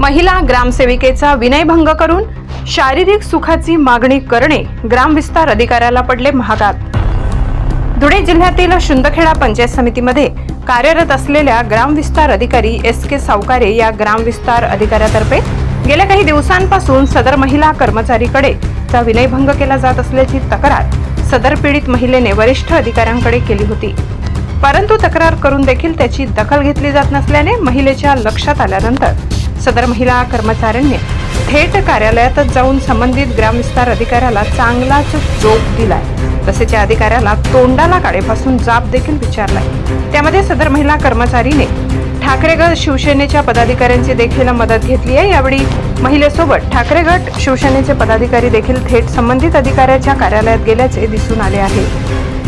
महिला ग्रामसेविकेचा विनयभंग करून शारीरिक सुखाची मागणी करणे ग्रामविस्तार अधिकाऱ्याला पडले महागात. धुळे जिल्ह्यातील शुंदखेडा पंचायत समितीमध्ये कार्यरत असलेल्या ग्रामविस्तार अधिकारी एस के सावकारे या ग्रामविस्तार अधिकाऱ्यातर्फे गेल्या काही दिवसांपासून सदर महिला कर्मचारीकडे चा विनयभंग केला जात असल्याची तक्रार सदर पीडित महिलेने वरिष्ठ अधिकाऱ्यांकडे केली होती. परंतु तक्रार करून देखील त्याची दखल घेतली जात नसल्याने महिलेच्या लक्षात आल्यानंतर सदर महिला कर्मचाऱ्यांनी थेट कार्यालयातच जाऊन संबंधित ग्रामविस्तार अधिकाऱ्याला चांगलाच जोप दिलाय. तसेच या अधिकाऱ्याला तोंडाला काळेपासून जाब देखील विचारलाय. त्यामध्ये सदर महिला कर्मचारीने ठाकरेगड शिवसेनेच्या पदाधिकाऱ्यांची देखील मदत घेतली आहे. यावेळी महिलेसोबत ठाकरे गट शिवसेनेचे पदाधिकारी देखील थेट संबंधित अधिकाऱ्याच्या कार्यालयात गेल्याचे दिसून आले आहे.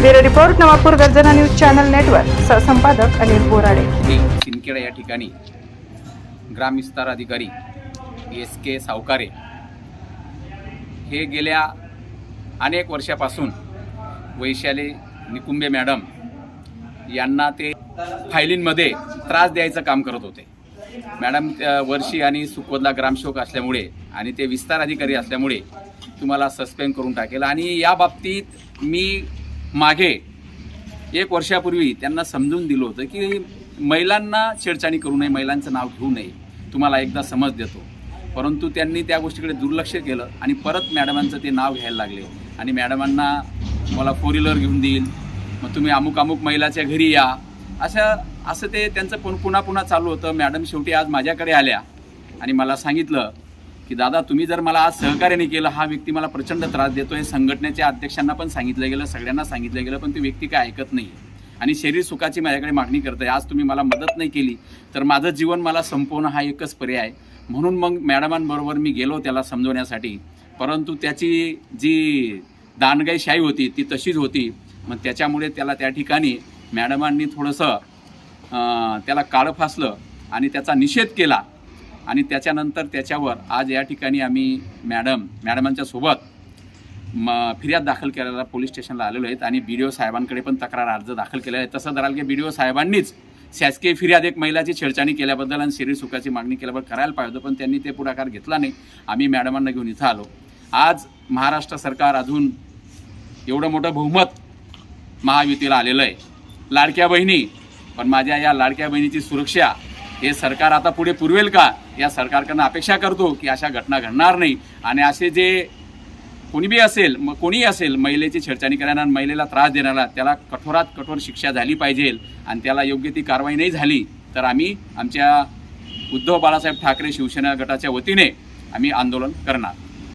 Bureau report Navapur Garjana news channel network सहसंपादक Anil Borade. या ठिकाणी ग्रामविस्तार अधिकारी एस के सावकारे हे गेल्या अनेक वर्षापासून वैशाली निकुंबे मॅडम यांना ते फायलींमध्ये त्रास द्यायचं काम करत होते. मॅडम वर्षी आणि सुखवदला ग्रामसेवक असल्यामुळे आणि ते विस्तार अधिकारी असल्यामुळे तुम्हाला सस्पेंड करून टाकेल. आणि या बाबतीत मी मागे एक वर्षापूर्वी त्यांना समजून दिलं होतं की महिलांना छेडछाणी करू नये महिलांचं नाव घेऊ नये. तुम्हाला एकदा समज देतो. परंतु त्यांनी त्या गोष्टीकडे दुर्लक्ष केलं आणि परत मॅडमांचं ते नाव घ्यायला लागले. आणि मॅडमांना मला फोर व्हीलर घेऊन देईल. मग तुम्ही अमुक अमुक महिलाच्या घरी या. अशा असं ते त्यांचं पण पुन्हा पुन्हा चालू होतं. मॅडम शेवटी आज माझ्याकडे आल्या. आणि मला सांगितलं की दादा तुम्ही जर मला आज सहकार्याने केलं हा व्यक्ती मला प्रचंड त्रास देतो हे संघटनेच्या अध्यक्षांना पण सांगितलं गेलं सगळ्यांना सांगितलं गेलं पण ती व्यक्ती काय ऐकत नाही. आणि शरीर सुखाची माझ्याकडे मागणी करत आहे आज तुम्ही मला मदत नाही केली तर माझं जीवन मला संपवणं हा एकच पर्याय आहे. म्हणून मग मॅडमांबरोबर मी गेलो त्याला समजवण्यासाठी. परंतु त्याची जी दानगाईशाही होती ती तशीच होती. मग त्याच्यामुळे त्याला त्या ठिकाणी मॅडमांनी थोडंसं त्याला काळं फासलं आणि त्याचा निषेध केला. आणि त्याच्यानंतर त्याच्यावर आज या ठिकाणी आम्ही मॅडम मॅडमांच्या सोबत म फिर्याद दाखल करायला पोलीस स्टेशनला आलेलो आहेत आणि बी डी ओ साहेबांकडे पण तक्रार अर्ज दाखल केला आहे. तसं धराल की बी डी ओ साहेबांनीच शासकीय फिर्याद एक महिलाची छेडछाणी केल्याबद्दल आणि शरीर सुखाची मागणी केल्याबद्दल करायला पाहिजे पण त्यांनी ते पुढाकार घेतला नाही. आम्ही मॅडमांना घेऊन इथं आलो. आज महाराष्ट्र सरकार अजून एवढं मोठं बहुमत महायुतीला आलेलं आहे. लाडक्या बहिणी पण माझ्या या लाडक्या बहिणीची सुरक्षा हे सरकार आता पुढे पुरवेल का? या सरकारकडनं अपेक्षा करतो की अशा घटना घडणार नाही. आणि असे जे कोणी बी असेल मग कोणीही असेल महिलेची छेडछाणी करणारा महिलेला त्रास देणारा त्याला कठोरात कठोर शिक्षा झाली पाहिजे आणि त्याला योग्य ती कारवाई नाही झाली तर आम्ही आमच्या उद्धव बाळासाहेब ठाकरे शिवसेना गटाच्या वतीने आम्ही आंदोलन करणार.